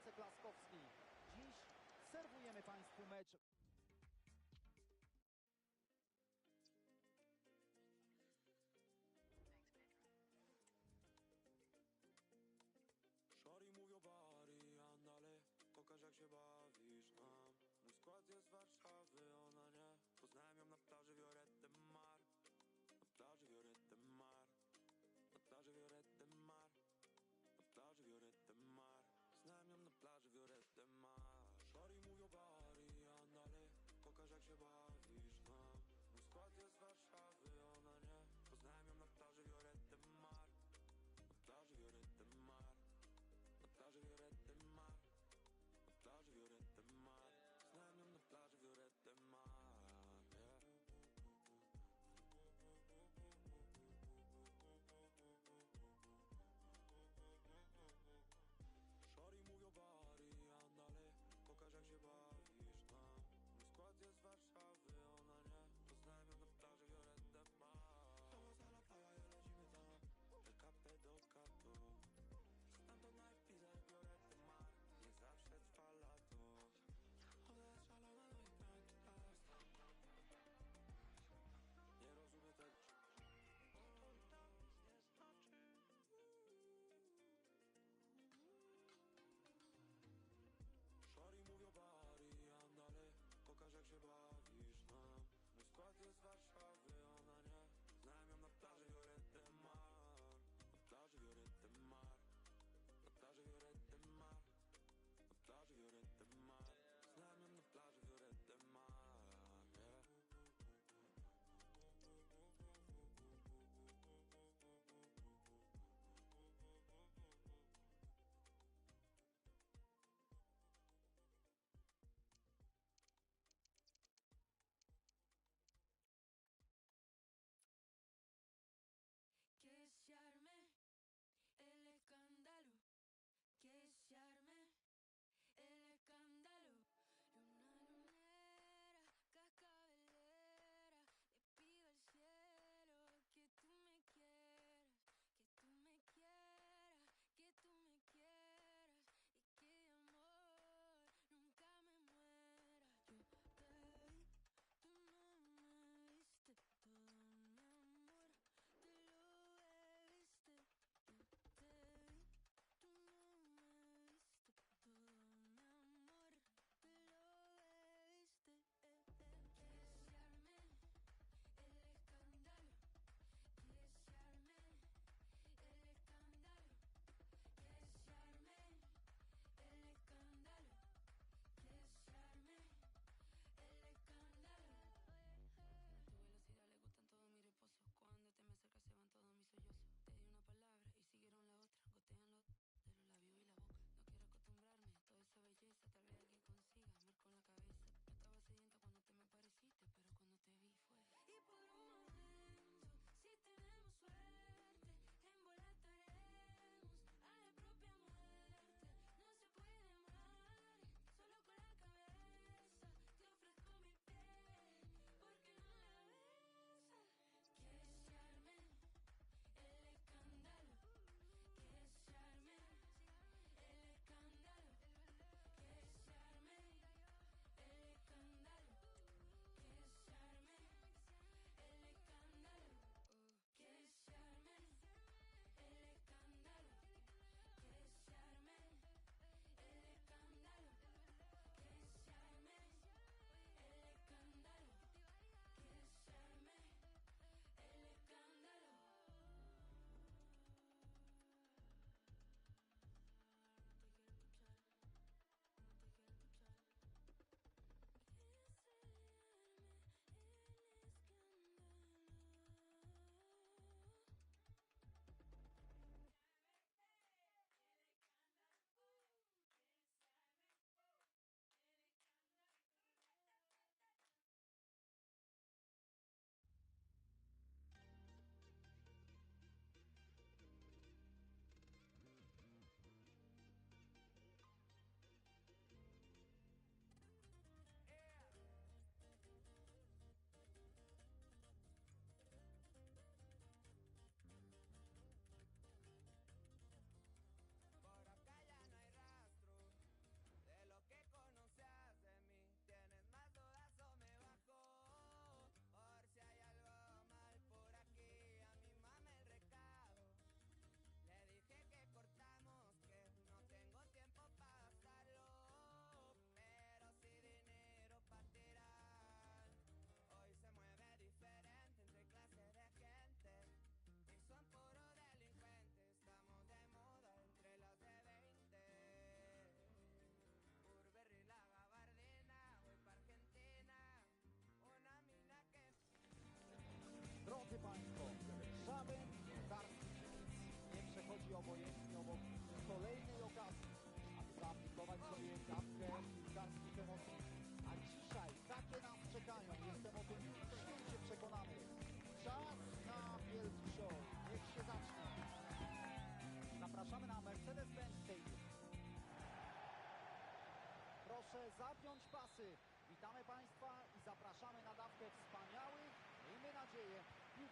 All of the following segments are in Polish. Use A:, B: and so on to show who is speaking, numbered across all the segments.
A: Jacek Laskowski. Dziś serwujemy Państwu mecz.
B: się bari, andale Kokacak się bari.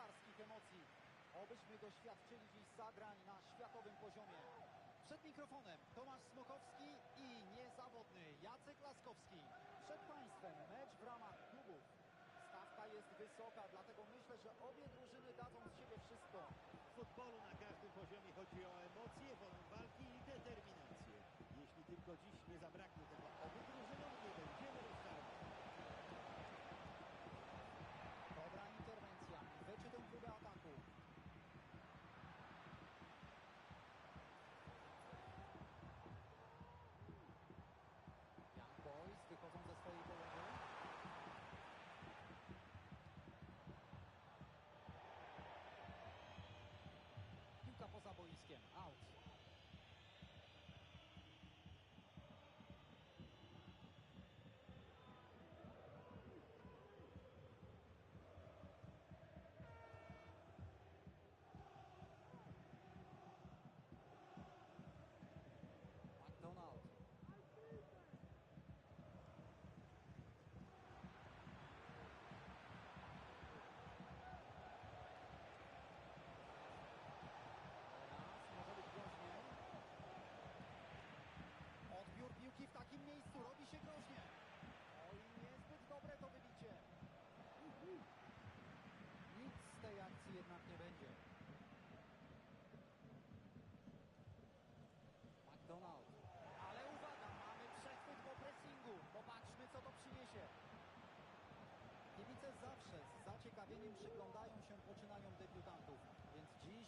A: piłkarskich emocji, obyśmy doświadczyli dziś zagrań na światowym poziomie. Przed mikrofonem Tomasz Smokowski i niezawodny Jacek Laskowski. Przed Państwem mecz w ramach klubów. Stawka jest wysoka, dlatego myślę, że obie drużyny dadzą z siebie wszystko.
C: W futbolu na każdym poziomie chodzi o emocje, wolę walki i determinację. Jeśli tylko dziś nie zabraknie tego obu
A: drużyn,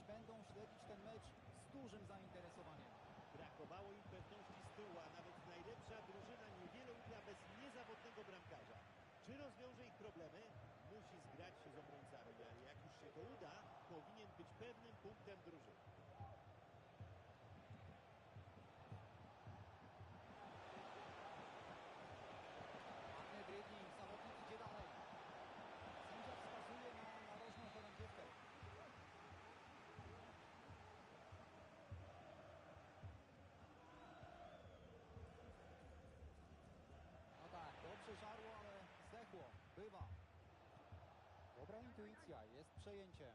A: będą śledzić ten mecz z dużym zainteresowaniem.
C: Brakowało im pewności z tyłu, a nawet najlepsza drużyna niewiele ugra bez niezawodnego bramkarza. Czy rozwiąże ich problemy? Musi zgrać się z obrońcami, ale jak już się to uda, powinien być pewnym punktem drużyny.
A: intuicja, jest przejęcie.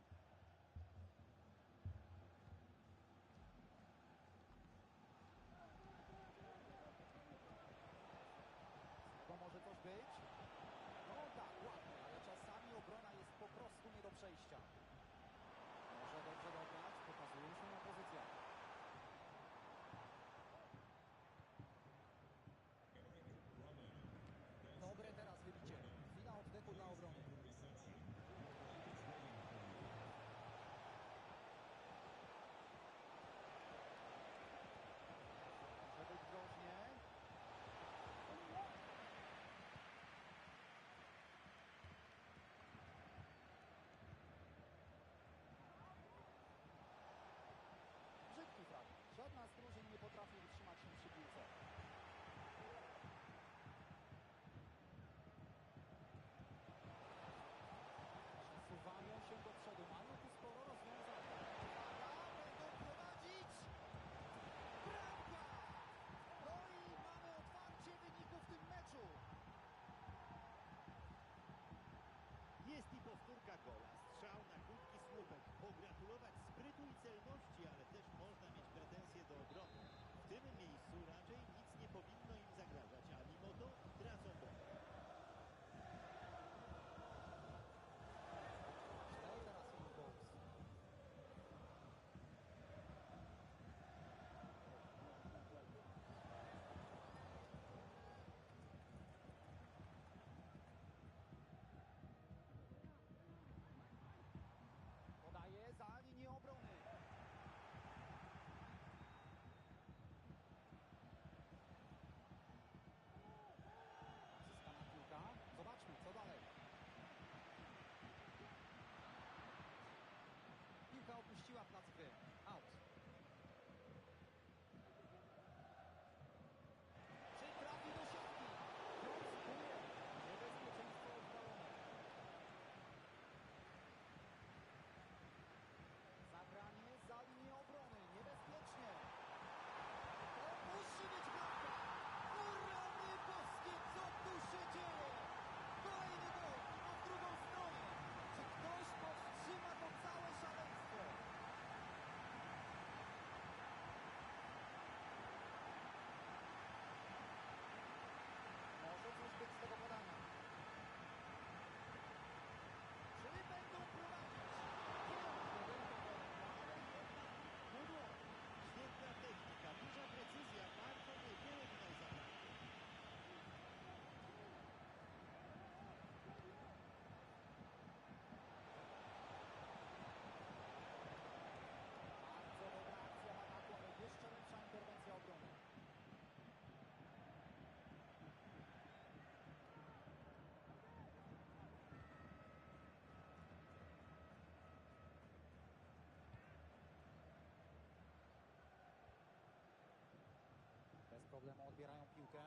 A: problemu odbierają piłkę.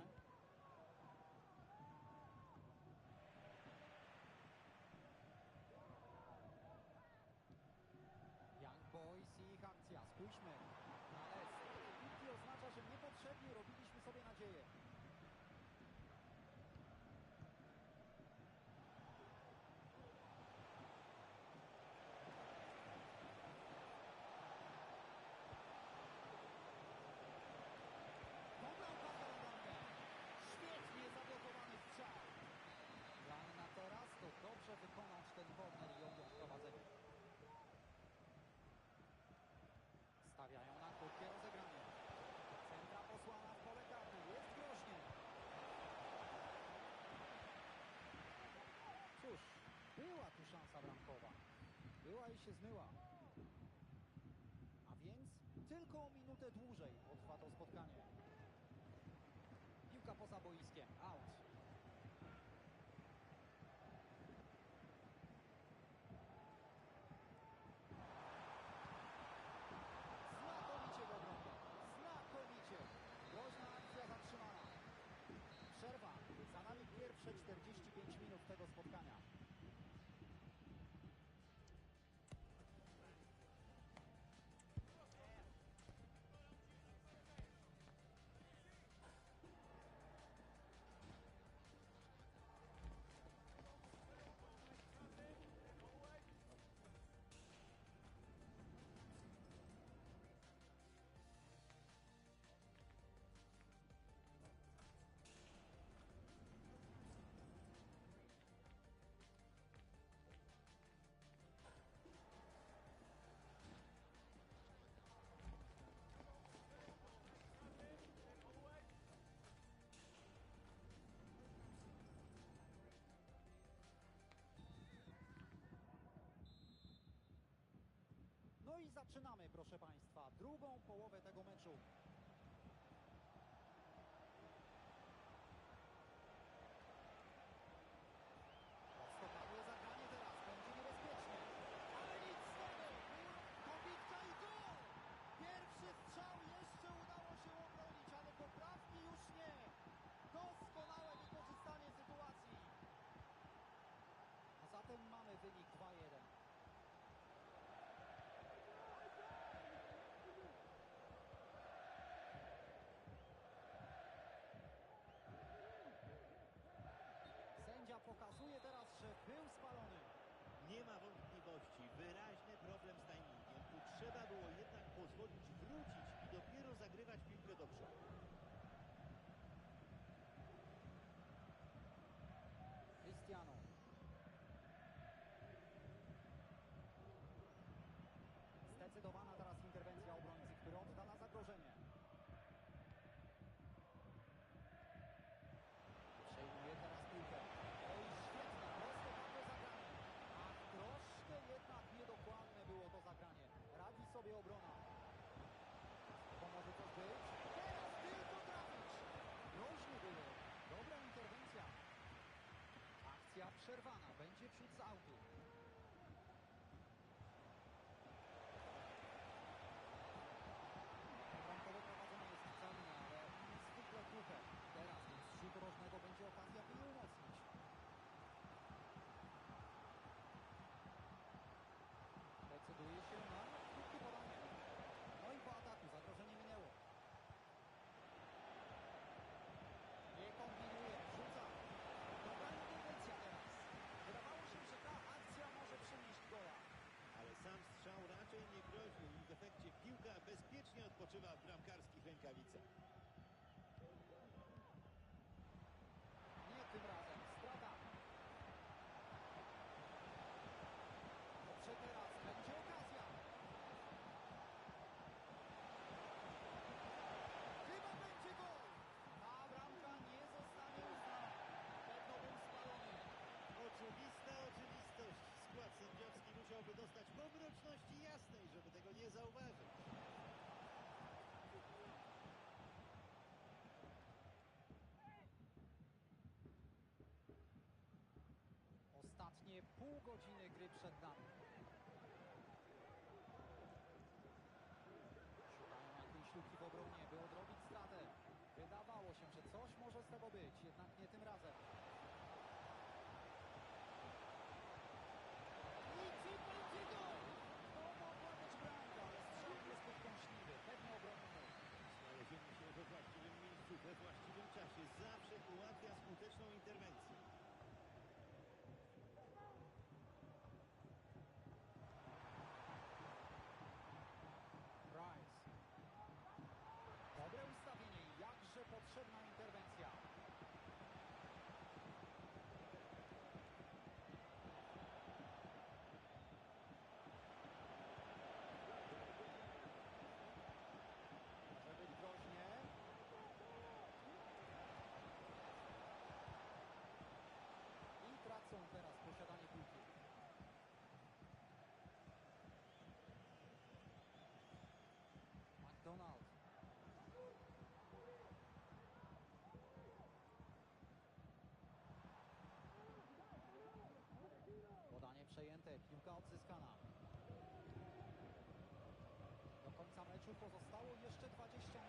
A: Young Boys i ich akcja. Spójrzmy na S. Piłki oznacza, że niepotrzebnie robi i się zmyła. A więc tylko o minutę dłużej potrwa to spotkanie. Piłka poza boiskiem. Out. zaczynamy, proszę Państwa, drugą połowę tego meczu. nie
C: ma wątpliwości. Wyraźny problem z timingiem. Tu trzeba było jednak pozwolić wrócić i dopiero zagrywać piłkę do przodu. zauważył.
A: Ostatnie pół godziny gry przed nami. Szukają jakiejś luki w obronie, by odrobić stratę. Wydawało się, że coś może z tego być, jednak nie tym razem. Pozostało jeszcze 20